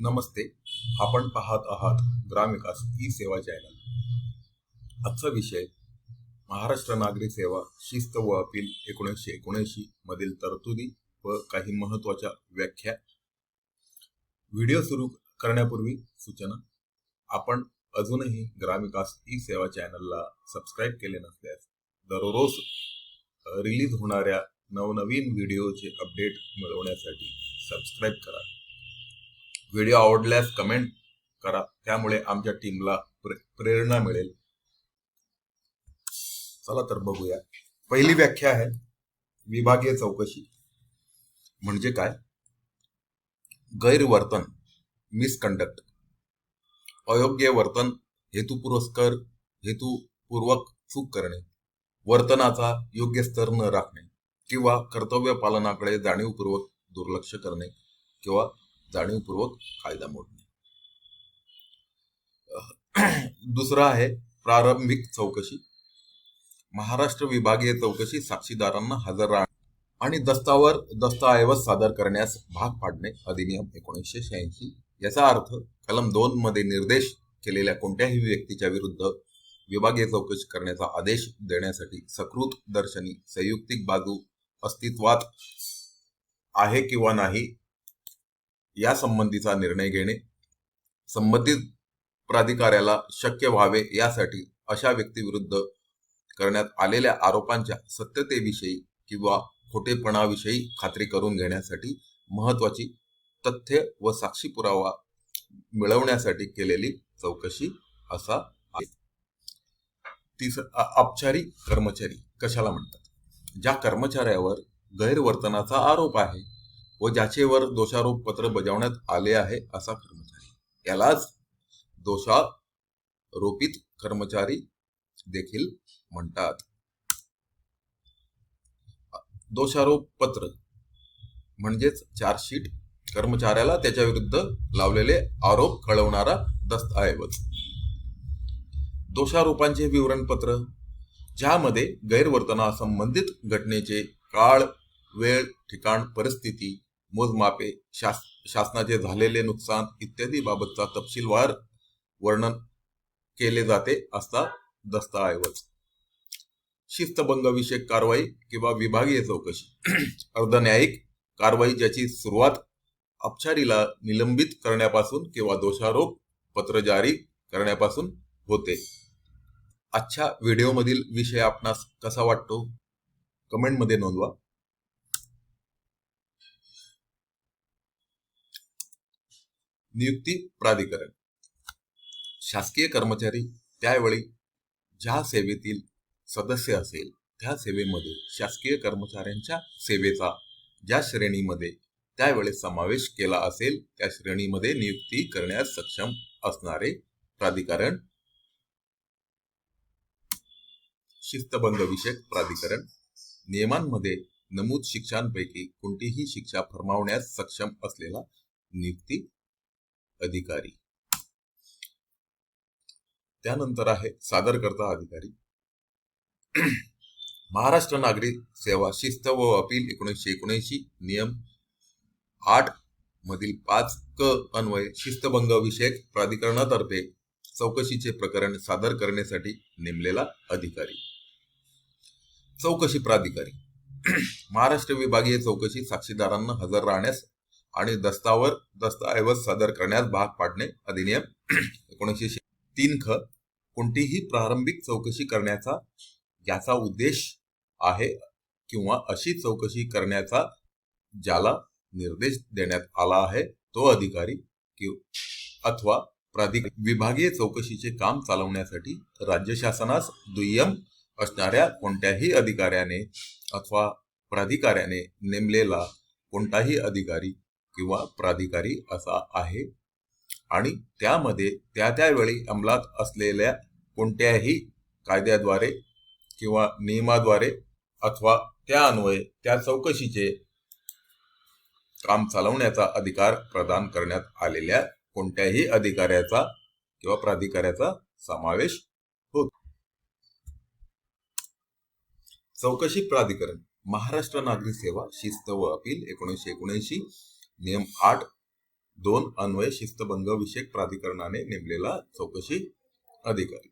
नमस्ते. आपण पाहत आहात ग्रामविकास ई सेवा चॅनल. आजचा विषय महाराष्ट्र नागरी सेवा शिस्त व अपील एकोणीसशे एकोणऐंशी मधील तरतुदी व काही महत्त्वाच्या व्याख्या. व्हिडिओ सुरू करण्यापूर्वी सूचना आपण अजूनही ग्रामविकास ई सेवा चॅनलला सबस्क्राईब केले नसल्यास दररोज रिलीज होणाऱ्या नवनवीन व्हिडिओचे अपडेट मिळवण्यासाठी सबस्क्राईब करा. व्हिडिओ आवडल्यास कमेंट करा. त्यामुळे आमच्या टीमला प्रे- प्रेरणा मिळेल. चला तर बघूया. पहिली व्याख्या आहे विभागीय चौकशी. म्हणजे काय? गैरवर्तन मिसकंडक्ट अयोग्य वर्तन हेतुपुरस्कर हेतुपूर्वक चूक करणे. वर्तनाचा योग्य स्तर न राखणे किंवा कर्तव्य पालनाकडे जाणीवपूर्वक दुर्लक्ष करणे किंवा जाणीवपूर्वक कायदा मोडणे. दुसरा आहे प्रारंभिक चौकशी. महाराष्ट्र विभागीय चौकशी साक्षीदारांना हजर राहणे आणि दस्तावर दस्तऐवज सादर करण्यास भाग पाडणे अधिनियम एकोणीसशे शहाऐंशी. याचा अर्थ कलम दोन मध्ये निर्देश केलेल्या कोणत्याही व्यक्तीच्या विरुद्ध विभागीय चौकशी करण्याचा आदेश देण्यासाठी सकृत दर्शनी संयुक्तिक बाजू अस्तित्वात आहे किंवा नाही या संबंधीचा निर्णय घेणे संबंधित प्राधिकाऱ्याला शक्य व्हावे यासाठी अशा व्यक्तीविरुद्ध करण्यात आलेल्या आरोपांच्या सत्यतेविषयी किंवा खोटेपणाविषयी खात्री करून घेण्यासाठी महत्वाची तथ्य व साक्षी पुरावा मिळवण्यासाठी केलेली चौकशी असा आहे. तिस औपचारिक कर्मचारी कशाला म्हणतात? ज्या कर्मचाऱ्यावर गैरवर्तनाचा आरोप आहे व ज्याचेवर दोषारोप पत्र बजावण्यात आले आहे असा कर्मचारी. यालाच दोषारोपित कर्मचारी देखील म्हणतात. दोषारोप पत्र म्हणजेच चार्जशीट. कर्मचाऱ्याला त्याच्या विरुद्ध लावलेले आरोप कळवणारा दस्तऐवज. दोषारोपांचे विवरणपत्र ज्यामध्ये गैरवर्तना संबंधित घटनेचे काळ वेळ ठिकाण परिस्थिती मोजमापे शास शासनाचे झालेले नुकसान इत्यादी बाबतचा तपशीलवार वर्णन केले जाते असा दस्तऐवज. शिस्तभंग विषयक कारवाई किंवा विभागीय चौकशी. अर्धन्यायिक कारवाई ज्याची सुरुवात अपचारीला निलंबित करण्यापासून किंवा दोषारोप पत्र जारी करण्यापासून होते. आजच्या व्हिडिओमधील विषय आपणास कसा वाटतो? कमेंटमध्ये नोंदवा. नियुक्ती प्राधिकरण. शासकीय कर्मचारी त्यावेळी ज्या सेवेतील सदस्य असेल त्या सेवेमध्ये शासकीय कर्मचाऱ्यांच्या सेवेचा ज्या श्रेणीमध्ये त्यावेळेस समावेश केला असेल त्या श्रेणीमध्ये नियुक्ती करण्यास सक्षम असणारे प्राधिकरण. शिस्तबंध विषयक प्राधिकरण. नियमांमध्ये नमूद शिक्षांपैकी कोणतीही शिक्षा फरमावण्यास सक्षम असलेला नियुक्ती अधिकारी. त्यानंतर आहे सादरकर्ता अधिकारी. महाराष्ट्र नागरी सेवा शिस्त व अपील एकोणीसशे एकोणऐंशी नियम आठ मधील पाच क अन्वय शिस्तभंग विषयक प्राधिकरणातर्फे चौकशीचे प्रकरण सादर करण्यासाठी नेमलेला अधिकारी. चौकशी प्राधिकारी. महाराष्ट्र विभागीय चौकशी साक्षीदारांना हजर राहण्यास आणि दस्तावर दस्तऐवज सादर करण्यास भाग पाडणे अधिनियम एकोणीसशे तीन ख. कोणतीही प्रारंभिक चौकशी करण्याचा याचा उद्देश आहे किंवा अशी चौकशी करण्याचा ज्याला निर्देश देण्यात आला आहे तो अधिकारी किंवा अथवा प्राधिक विभागीय चौकशीचे काम चालवण्यासाठी राज्य शासनास दुय्यम असणाऱ्या कोणत्याही अधिकाऱ्याने अथवा प्राधिकाऱ्याने नेमलेला कोणताही अधिकारी किंवा प्राधिकारी असा आहे. आणि त्यामध्ये त्या त्यावेळी अंमलात असलेल्या कोणत्याही कायद्याद्वारे किंवा नियमाद्वारे अथवा त्या अन्वये त्या चौकशीचे काम चालवण्याचा अधिकार प्रदान करण्यात आलेल्या कोणत्याही अधिकाऱ्याचा किंवा प्राधिकाऱ्याचा समावेश होतो चौकशी प्राधिकरण महाराष्ट्र नागरी सेवा शिस्त व अपील एकोणीसशे एकोणऐंशी नियम आठ दोन अन्वय शिस्तभंग विषयक प्राधिकरणाने नेमलेला चौकशी अधिकारी.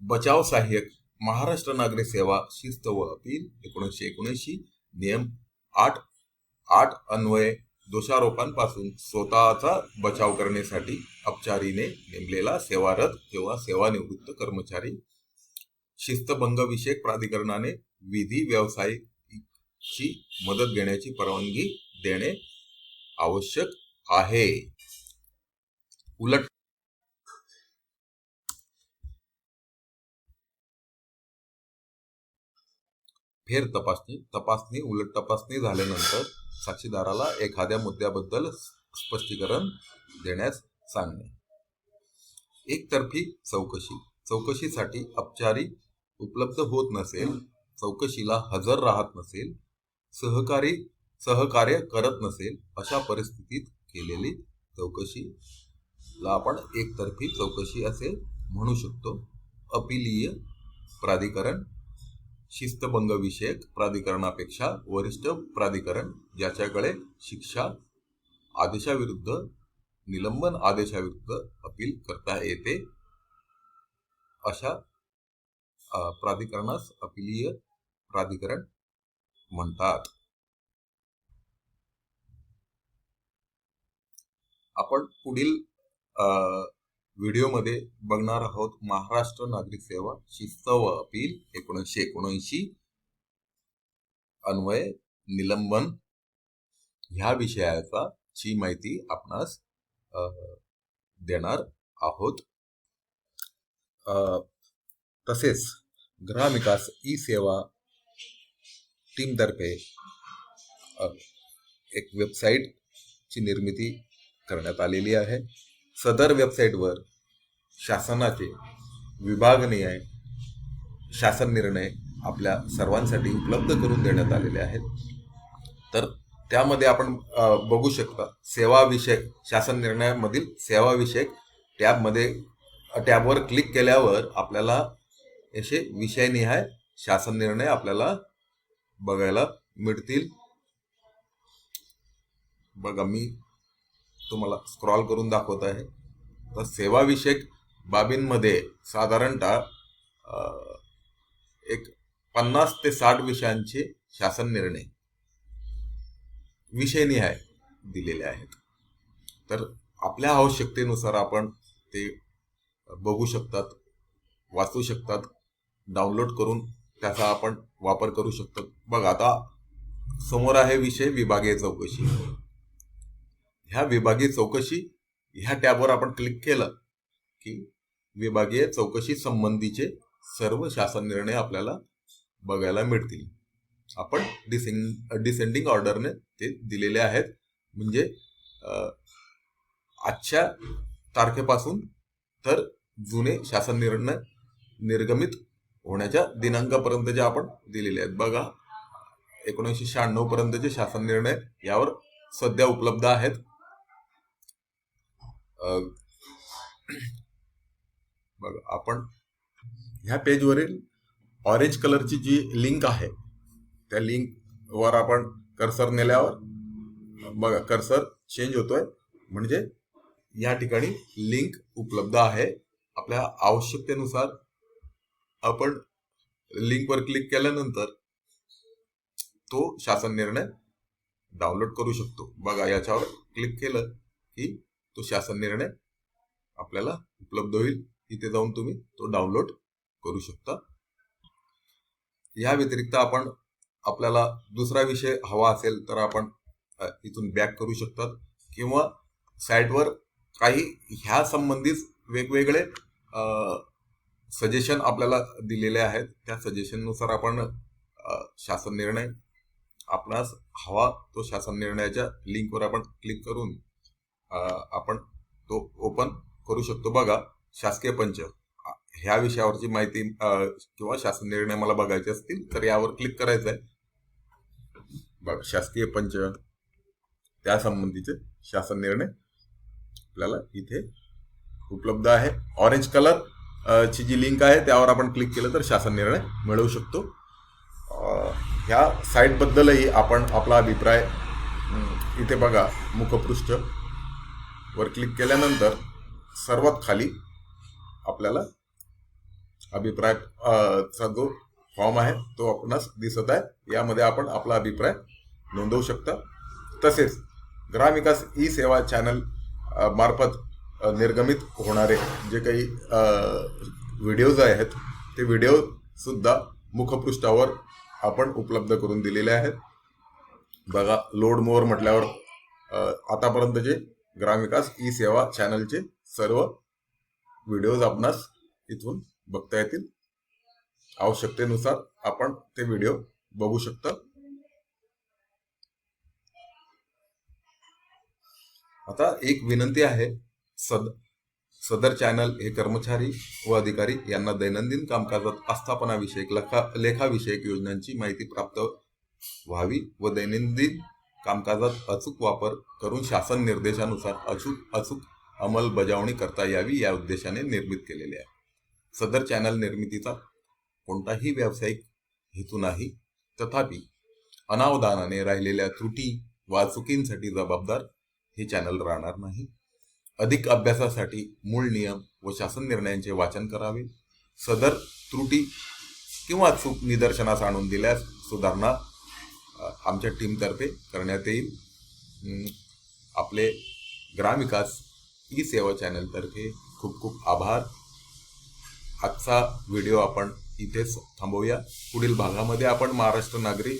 बचाव सहाय्यक महाराष्ट्र नागरिक सेवा शिस्त व अपील एकोणीसशे एकोणऐंशी नियम आठ आठ अन्वय दोषारोपांपासून स्वतःचा बचाव करण्यासाठी अपचारीने नेमलेला सेवारत किंवा सेवानिवृत्त कर्मचारी शिस्तभंग विषयक प्राधिकरणाने विधी व्यवसायाची मदत घेण्याची परवानगी देणे आवश्यक आहे. उलट फेर तपासणी तपासणी उलट तपासणी झाल्यानंतर साक्षीदाराला एखाद्या मुद्द्याबद्दल स्पष्टीकरण देण्यास सांगणे. एकतर्फी चौकशी चौकशीसाठी औपचारिक उपलब्ध होत नसेल चौकशीला हजर राहत नसेल सहकारी सहकार्य करत नसेल अशा परिस्थितीत केलेली चौकशीला आपण एकतर्फी चौकशी असे म्हणू शकतो. अपिलीय प्राधिकरण शिस्तभंग विषयक प्राधिकरणापेक्षा वरिष्ठ प्राधिकरण ज्याच्याकडे शिक्षा आदेशाविरुद्ध निलंबन आदेशाविरुद्ध अपील करता येते अशा प्राधिकरणास अपिलीय प्राधिकरण म्हणतात. आपण पुढील व्हिडिओमध्ये बघणार आहोत महाराष्ट्र नागरिक सेवा शिस्त व अपील एकोणीसशे एकोणऐंशी. अन्वय निलंबन. ह्या विषयाचा ची माहिती आपणास देणार आहोत. तसेच ग्रामविकास ई सेवा टीमतर्फे एक एक वेबसाईटची निर्मिती करण्यात आलेली आहे. सदर वेबसाईटवर शासनाचे विभागनीय शासन निर्णय आपल्या सर्वांसाठी उपलब्ध करून देण्यात आलेले आहेत. तर त्यामध्ये आपण बघू शकता सेवाविषयक शासन निर्णयामधील सेवाविषयक टॅबमध्ये टॅबवर क्लिक केल्यावर आपल्याला असे विषयनिहाय शासन निर्णय आपल्याला बघायला मिळतील. बघा मी तुम्हाला स्क्रॉल करून दाखवत आहे. तर सेवाविषयक बाबींमध्ये साधारणतः एक पन्नास ते साठ विषयांचे शासन निर्णय विषयनिहाय दिलेले आहेत. तर आपल्या आवश्यकतेनुसार आपण ते बघू शकतात वाचू शकतात डाउनलोड करून त्याचा आपण वापर करू शकतो. बघा आता समोर आहे विषय विभागीय चौकशी. ह्या विभागीय चौकशी ह्या टॅबवर आपण क्लिक केलं की विभागीय चौकशी संबंधीचे सर्व शासन निर्णय आपल्याला बघायला मिळतील. आपण डिसेंड डिसेंडिंग ऑर्डरने ते दिलेले आहेत. म्हणजे आजच्या तारखेपासून तर जुने शासन निर्णय निर्गमित होण्याच्या दिनांकापर्यंतचे आपण दिलेले आहेत. बघा एकोणीसशे शहाण्णव पर्यंतचे शासन निर्णय यावर सध्या उपलब्ध आहेत. बघा आपण ह्या पेजवरील ऑरेंज कलरची जी लिंक आहे त्या लिंक वर आपण कर्सर नेल्यावर बघा कर्सर चेंज होतोय. म्हणजे या ठिकाणी लिंक उपलब्ध आहे. आपल्या आवश्यकतेनुसार आपण लिंकवर क्लिक केल्यानंतर तो शासन निर्णय डाउनलोड करू शकतो. बघा याच्यावर क्लिक केलं की तो शासन निर्णय आपल्याला उपलब्ध होईल. इथे जाऊन तुम्ही तो डाउनलोड करू शकता. या व्यतिरिक्त आपण आपल्याला दुसरा विषय हवा असेल तर आपण इथून बॅक करू शकतात. किंवा साईटवर काही ह्या संबंधित वेगवेगळे सजेशन आपल्याला दिलेले आहेत. त्या सजेशननुसार आपण शासन निर्णय आपणास हवा तो शासन निर्णयाच्या लिंकवर आपण क्लिक करून आपण तो ओपन करू शकतो. बघा शासकीय पंच ह्या विषयावरची माहिती किंवा शासन निर्णय मला बघायचे असतील तर यावर क्लिक करायचं आहे बघा शासकीय पंच त्या संबंधीचे शासन निर्णय आपल्याला इथे उपलब्ध आहे. ऑरेंज कलरची जी लिंक आहे त्यावर आपण क्लिक केलं तर शासन निर्णय मिळवू शकतो. ह्या साईटबद्दलही आपण आपला अभिप्राय इथे बघा मुखपृष्ठ. वर क्लिक केल्यानंतर सर्वात खाली आपल्याला अभिप्राय चा जो फॉर्म आहे तो आपणास दिसत आहे. यामध्ये आपण आपला अभिप्राय नोंदवू शकता. तसेच ग्रामविकास ई सेवा चॅनल मार्फत निर्गमित होणारे जे काही व्हिडिओज आहेत ते व्हिडिओसुद्धा मुखपृष्ठावर आपण उपलब्ध करून दिलेले आहेत. बघा लोड मोर म्हटल्यावर आतापर्यंत आतापर्यंतचे ग्रामविकास ई सेवा चॅनलचे सर्व व्हिडिओज आपणास इथून बघता येतील. आवश्यकतेनुसार आपण ते व्हिडिओ बघू शकता. आता एक विनंती आहे सद सदर चॅनल हे कर्मचारी व अधिकारी यांना दैनंदिन कामकाजात आस्थापनाविषयक लेखा लेखाविषयक योजनांची माहिती प्राप्त व्हावी व दैनंदिन कामकाजात अचूक वापर करून शासन निर्देशानुसार अचूक अचूक अंमलबजावणी करता यावी या उद्देशाने निर्मित केलेले आहे. सदर चॅनल निर्मितीचा कोणताही व्यावसायिक हेतू नाही. तथापि अनावधानाने राहिलेल्या त्रुटी वा चुकींसाठी जबाबदार हे चॅनल राहणार नाही. अधिक अभ्यासासाठी मूळ नियम व शासन निर्णयांचे वाचन करावे. सदर त्रुटी किंवा चूक निदर्शनास आणून दिल्यास सुधारणा आमच्या टीमतर्फे करण्यात येईल. आपले ग्रामविकास ई सेवा चॅनलतर्फे खूप खूप आभार. आजचा व्हिडिओ आपण इथेच थांबवूया. पुढील भागामध्ये आपण महाराष्ट्र नागरी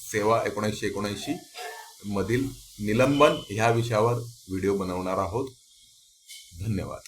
सेवा एकोणीसशे एकोणऐंशी मधील निलंबन ह्या विषयावर व्हिडिओ बनवणार आहोत. धन्यवाद.